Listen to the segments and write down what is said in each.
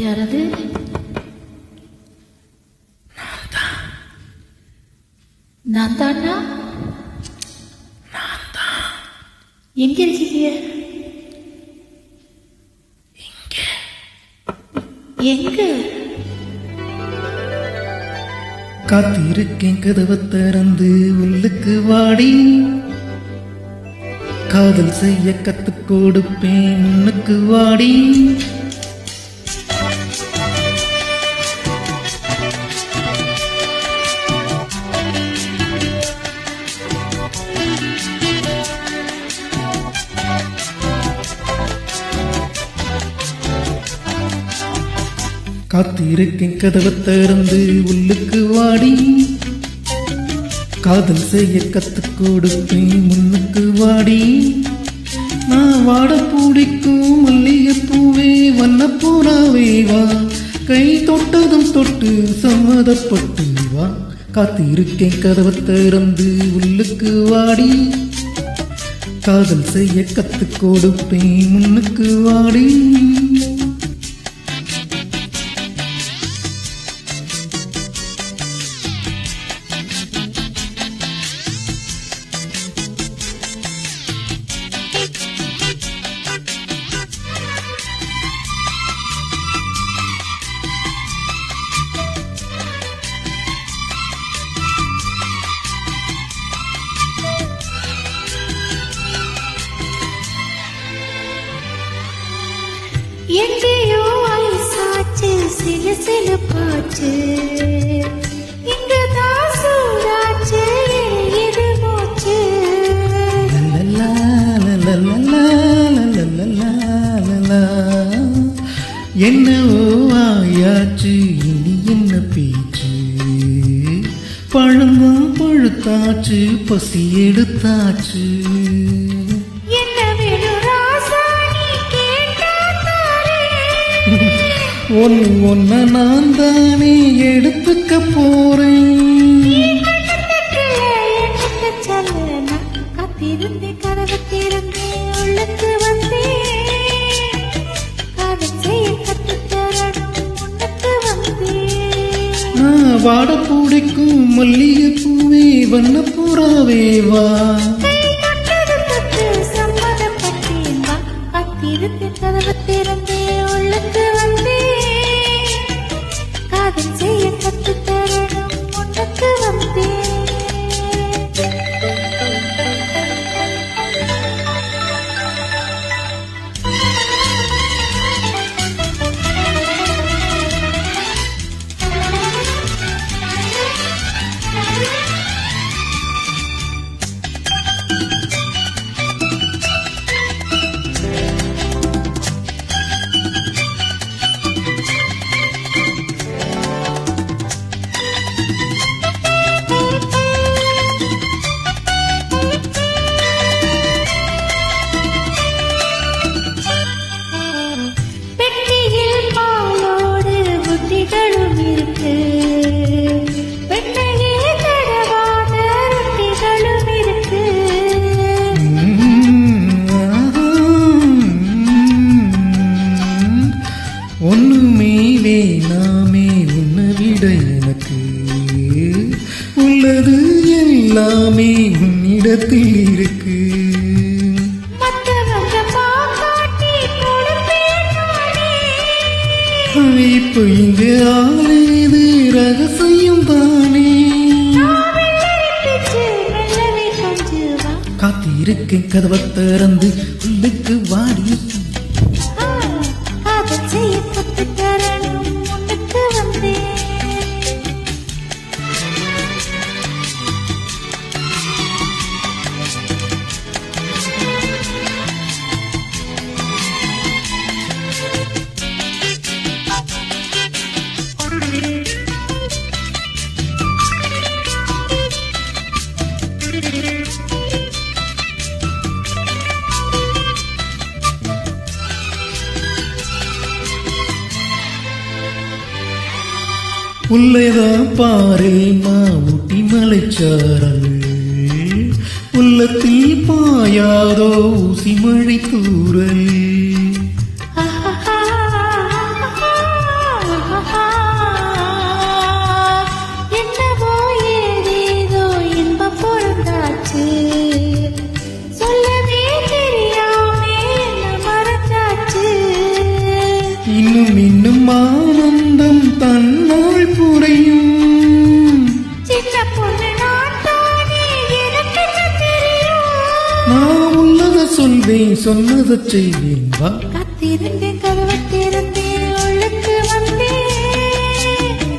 யாரது நான் தானா எங்க இருக்கீங்க? எங்க? காத்திருக்கேன் கதவை திறந்து உள்ளுக்கு வாடி. காதல் செய்ய கத்துக் கொடுப்பேன் முன்னுக்கு வாடி. காத்திருக்கேன் கதவை திறந்து உள்ளுக்கு வாடி. காதல் செய்ய கத்துக் கொடுப்பேன் முன்னுக்கு வாடி. நான் வாட பிடிக்கும் மல்லிகைப்பூவே வண்ண பூராவே வா. கை தொட்டதும் தொட்டு சம்மதப்பட்டு வா. காத்திருக்கேன் கதவை திறந்து உள்ளுக்கு வாடி. காதல் செய்ய கத்துக் கொடுப்பேன் முன்னுக்கு வாடி. சில இங்கதான் சூடாச்சு இது மூச்சு. என்னவோ ஆயாச்சு இனி என்ன பேச்சு? பழங்கும் பழுத்தாச்சு பசி எடுத்தாச்சு. ஒன் ஒன்ன நான் தானே எடுத்துக்க போறேன். கண்ணத்துக்குள்ள என்னத்த காத்திருந்தே கதவை திறந்தே உள்ளத்து வந்தேன் காதல் செய்ய கற்றுத்தரணும் முன்னுக்கு வாட பிடிக்கும் மல்லிகை பூவே வண்ண பூராவே வா. சம்மதப்பட்டேன் காத்திருந்தே திறந்தே உன்னிடத்தில் இருக்கு. இப்போ ஆளேது ரகசியம் தானே. காத்திருக்கேன் கதவை திறந்து உள்ளுக்கு வாடி உள்ளேதான் பாரில் மாவுட்டி மலைச்சாரல். உள்ளத்தில் பாயாதோ ஊசி மழை தூரல். இன்னும் இன்னும் மானம் சொல்வேன் சொன்னதை செய்வேன். வா. காத்திருந்தேன் கதவை திறந்தேன் உள்ளுக்கு வந்தேன்.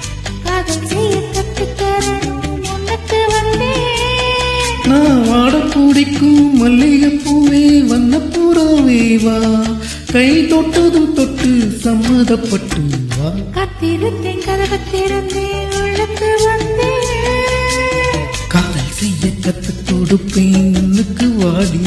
காதல் செய்ய கற்றுத்தரணும் முன்னுக்கு வந்தேன். நான் வாட பிடிக்கும் மல்லிகை பூவே வண்ண பூராவே வா. கை தொட்டதும் தொட்டு சம்மதப்பட்டு வா. காத்திருந்தேன் கதவை திறந்தேன் உள்ளுக்கு வந்தேன். காதல் செய்ய கத்து கொடுப்பேன் உனக்கு வாடி.